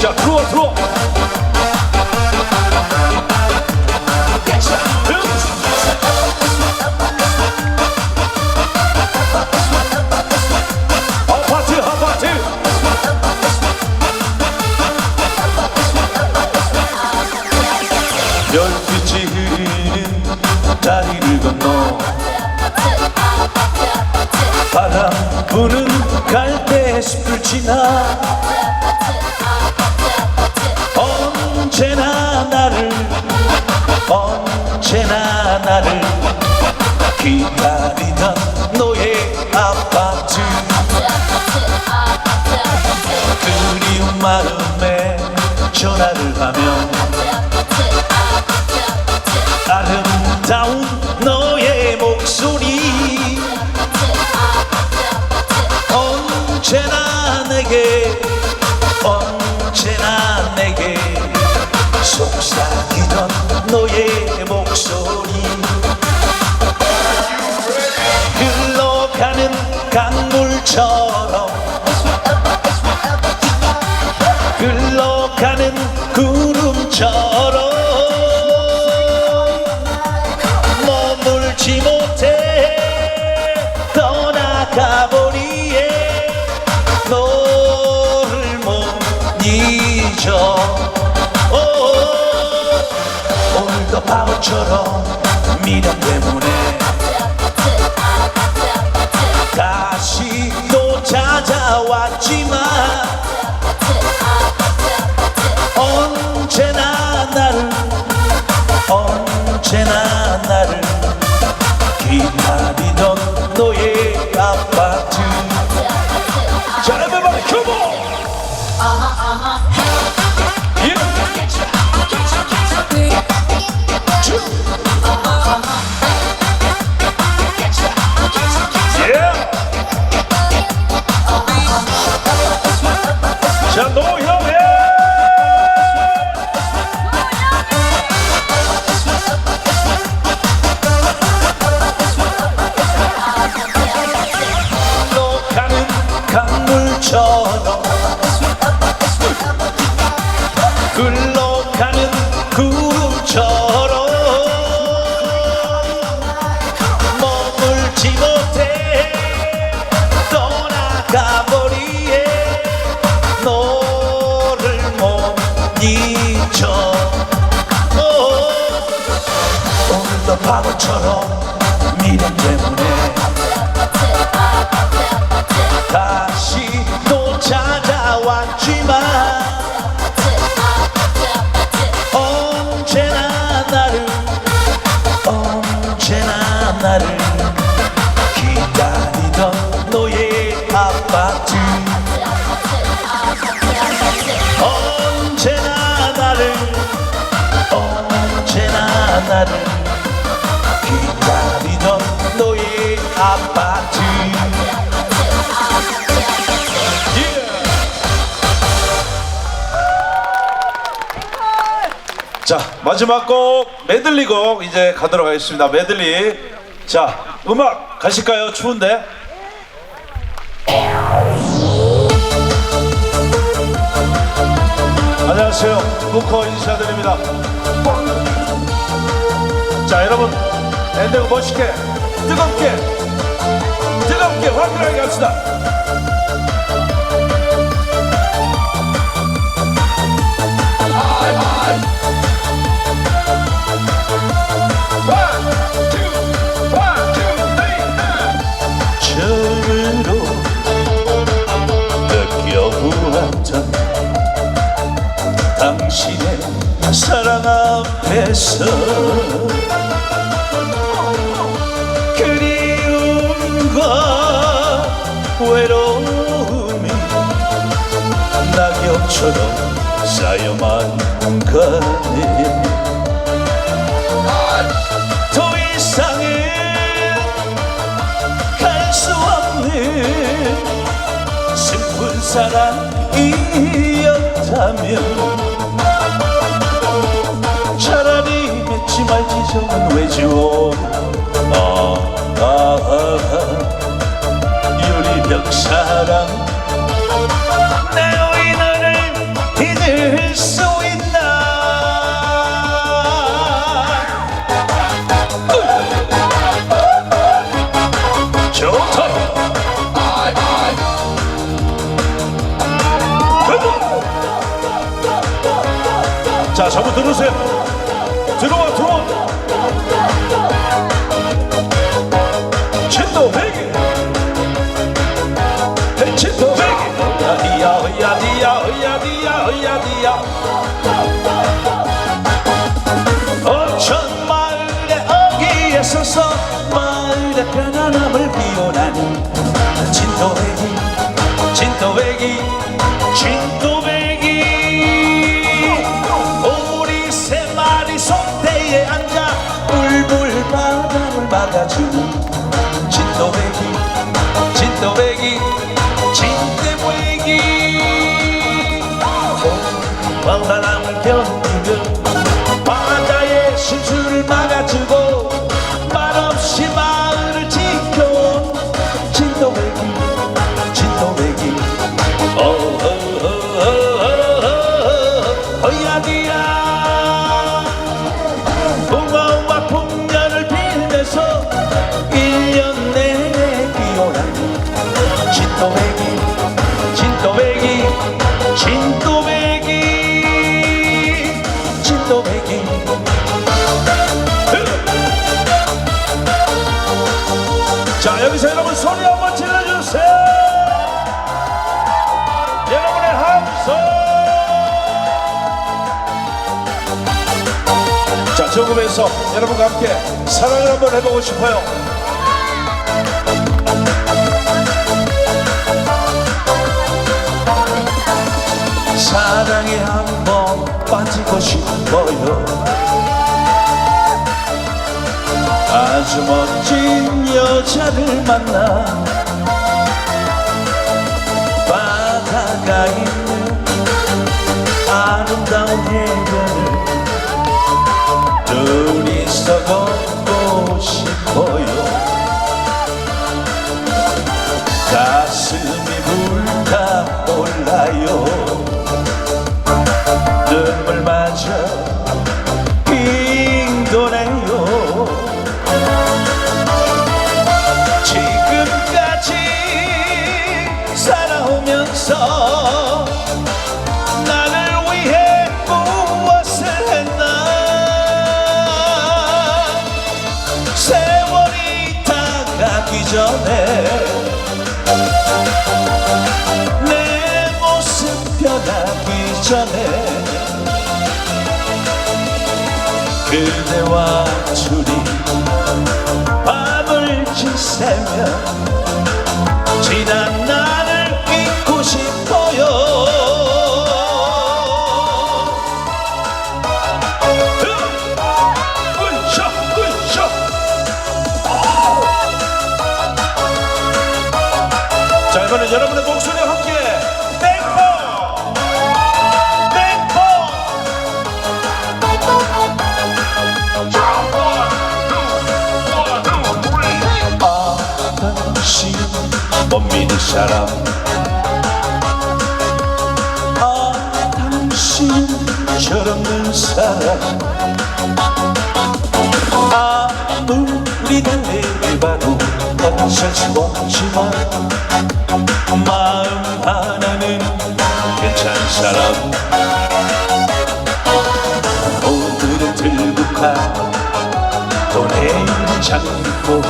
자 들어와 들어와 지나 언제나 나를 언제나 나를 기다리던 너의 아파트. 그리운 마음에 전화를 하면 아름다운 너 내게 언제나 내게 속삭이던 너의 목소리. 흘러가는 강물처럼 흘러가는 구름처럼 머물지 못해 떠나가버리 잊어 오, 오늘도 바보처럼 미련 때문에. 다시 또 찾아왔지만 오늘도 바보처럼 미련 때문에. 다시 또 찾아왔지만 언제나 나를 언제나 나를 기다리던 너의 아파트. 언제나 나를 언제나 나를 아파트 자 마지막 곡 메들리 곡 이제 가도록 하겠습니다. 메들리. 자 음악 가실까요? 추운데? 안녕하세요. 부커 인사드립니다. 자 여러분 엔데고 멋있게 뜨겁게 뜨겁게 화끈하게 느껴보았던 당신의 사랑 앞에서 낙엽처럼 쌓여만 가네 더 이상은 갈 수 없는 슬픈 사랑이었다면 차라리 맺지 말지 저는 왜 지워 들어오세요. 들어와 들어와. 진도 베개. 진도 베개. 어야디야 어야디야 어야디야 어야디야. 바람을 막아주는 진 진도배기 진도배기 진도배기 진도배기. 자 여기서 여러분 소리 한번 질러주세요. 여러분의 함성. 자 저금에서 여러분과 함께 사랑을 한번 해보고 싶어요 사랑에 한번 빠지고 싶어요. 아주 멋진 여자를 만나 바다가 있는 아름다운 해변을 둘이서 걷고 싶 전에 내 모습 변하기 전에 그대와 둘이 밤을 지새며 지난 나를 잊고 싶어 여러분의 목소리와 함께 땡포! 땡포! 당신 못 믿을 사람 아 당신 철없는 사람. 아무리 달래봐도 어쩔 수 없지만 마음 하나는 괜찮은 사람. 오늘은 들국화 또 내일은 장미꽃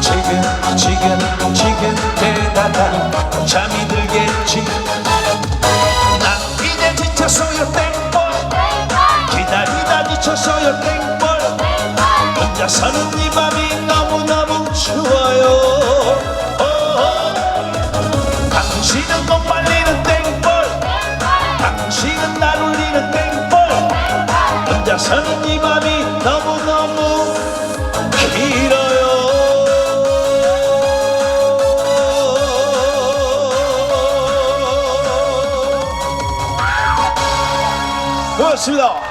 지금 지금 지금 대다가 잠이 들겠지. 난 이제 지쳤어요 땡벌 기다리다 지쳤어요 땡벌 혼자 사는 사는 이 밤이 너무너무 길어요. 고맙습니다